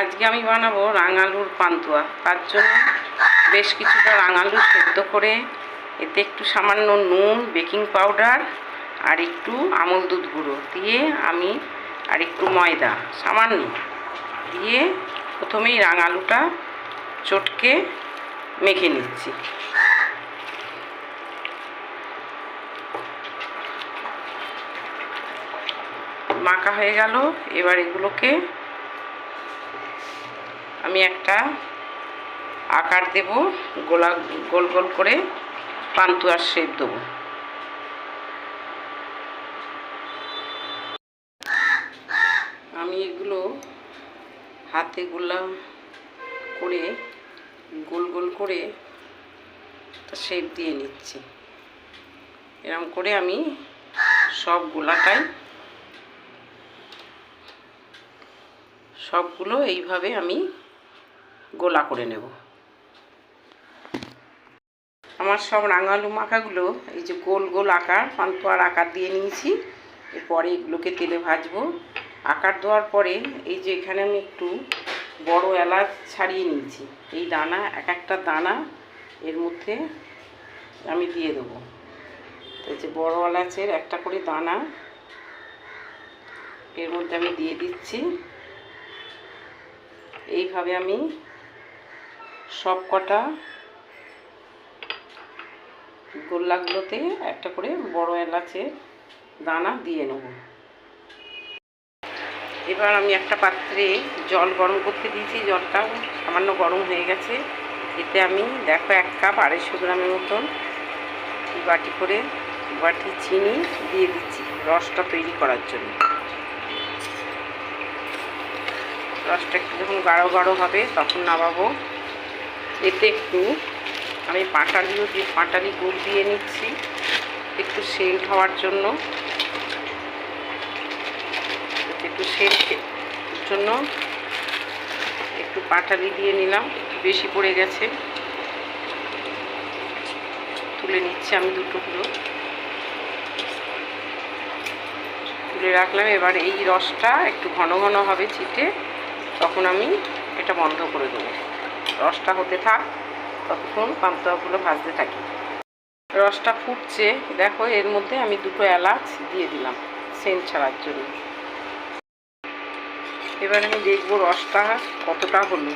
আজকে আমি বানাবো রাঙালুর পান্তুয়া। তার জন্য বেশ কিছুটা রাঙালু সেদ্ধ করে, এতে একটু সামান্য নুন, বেকিং পাউডার আর একটু আমল দুধ গুঁড়ো দিয়ে আমি আর একটু ময়দা সামান্য দিয়ে প্রথমেই রাঙালুটা চটকে মেখে নিচ্ছি। মাখা হয়ে গেল, এবার এগুলোকে আমি একটা আকার দেব, গোলা, গোল গোল করে পান্তুয়ার শেপ দেবো। আমি এগুলো হাতে গোলা করে গোল গোল করে শেপ দিয়ে নিচ্ছি। এরকম করে আমি সব গোলাটাই, সবগুলো এইভাবে আমি গোলা করে নেব। আমার সব রাঙালু মাখাগুলো এই যে গোল গোল আকার, পান্তুয়ার আকার দিয়ে নিয়েছি। এরপরে এগুলোকে তেলে ভাজবো। আকার দেওয়ার পরে এই যে এখানে আমি একটু বড় এলাচ ছাড়িয়ে নিয়েছি। এই দানা, এক একটা দানা এর মধ্যে আমি দিয়ে দেবো। এই যে বড় এলাচের একটা করে দানা এর মধ্যে আমি দিয়ে দিচ্ছি। এইভাবে আমি সব কটা গোল্লাগুলোতে একটা করে বড় এলাচের দানা দিয়ে নেব। এবার আমি একটা পাত্রে জল গরম করতে দিয়েছি, জলটা সামান্য গরম হয়ে গেছে। এতে আমি দেখো এক কাপ আড়াইশো গ্রামের মতন বাটি করে বাটি চিনি দিয়ে দিচ্ছি রসটা তৈরি করার জন্য। রসটা একটু যখন গাঢ় গাঢ় হবে তখন নামাবো। এতে একটু আমি পাটালিও দিয়ে, পাটালি গুড় দিয়ে নিচ্ছি। একটু সেন্ট হওয়ার জন্য। একটু সেন্ট জন্য একটু পাটালি দিয়ে নিলাম। একটু বেশি পড়ে গেছে। তুলে নিচ্ছি আমি দুটোগুলো তুলে রাখলাম। এবার এই রসটা একটু ঘন ঘন হবে ছিটে তখন আমি এটা বন্ধ করে দেবো। রসটা হতে থাক, ততক্ষণ পান্তুয়াগুলো ভাজতে থাকি। রসটা ফুটছে, দেখো এর মধ্যে আমি দুটো এলাচ দিয়ে দিলাম সেন্ট ছাড়ার জন্য। এবার আমি দেখব রসটা কতটা হলো।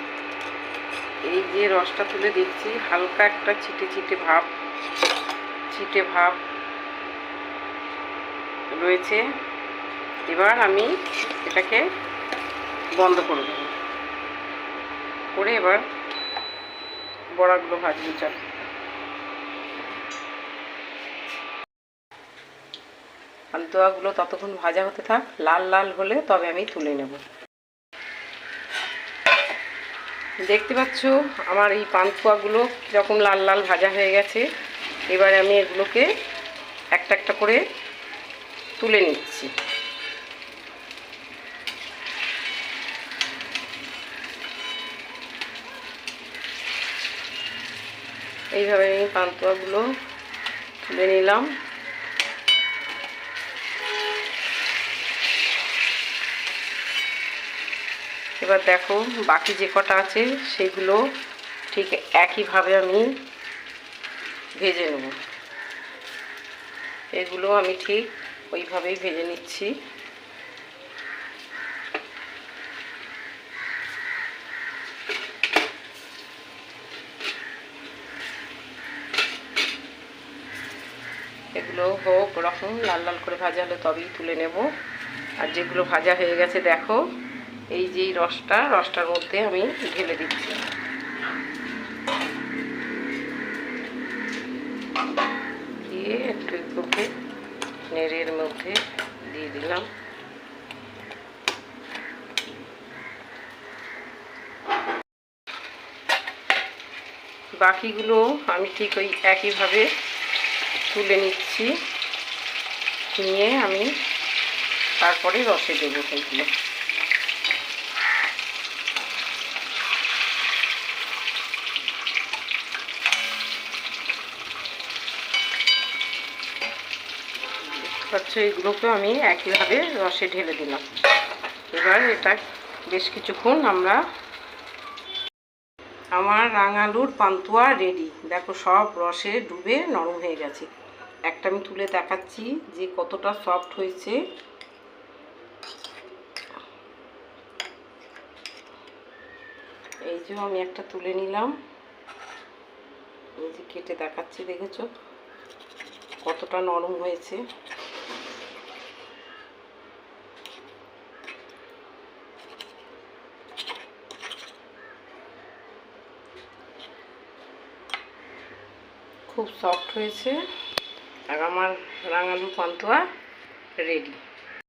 এই যে রসটা তুলে দেখছি, হালকা একটা ছিটে ছিটে ভাব ছিটে ভাব রয়েছে। এবার আমি এটাকে বন্ধ করে দেবো। করে এবার বড়াগুলো ভাজবো, চল। পান্তুয়াগুলো ততক্ষণ ভাজা হতে থাক, লাল লাল হলে তবে আমি তুলে নেব। দেখতে পাচ্ছ আমার এই পান্তুয়াগুলো কীরকম লাল লাল ভাজা হয়ে গেছে। এবারে আমি এগুলোকে একটা একটা করে তুলে নিচ্ছি। এইভাবে আমি পান্তুয়াগুলো তুলে নিলাম। এবার দেখো বাকি যে কটা আছে সেগুলো ঠিক একইভাবে আমি ভেজে নেব। এগুলো আমি ঠিক ওইভাবেই ভেজে নিচ্ছি। এগুলো হোক ওরকম লাল লাল করে ভাজা হলে তবেই তুলে নেব। আর যেগুলো ভাজা হয়ে গেছে, দেখো, এই যে রসটা, রসটার মধ্যে আমি ঢেলে দিচ্ছি। দিয়ে একটু একটুকে নেড়ের মধ্যে দিয়ে দিলাম। বাকিগুলো আমি ঠিক ওই একইভাবে তুলে নিচ্ছি। নিয়ে আমি তারপরে রসে দেবো সেইগুলো পাচ্ছ এইগুলোকেও আমি একইভাবে রসে ঢেলে দিলাম। এবার এটা বেশ কিছুক্ষণ আমরা আমার রাঙালুর পান্তুয়া রেডি দেখো, সব রসে ডুবে নরম হয়ে গেছে। একটা আমি তুলে দেখাচ্ছি যে কতটা সফট হয়েছে। এই যে আমি একটা তুলে নিলাম। এই যে কেটে দেখাচ্ছি, দেখেছ? কতটা নরম হয়েছে। খুব সফট হয়েছে। আর আমার রাঙালু পান্তুয়া রেডি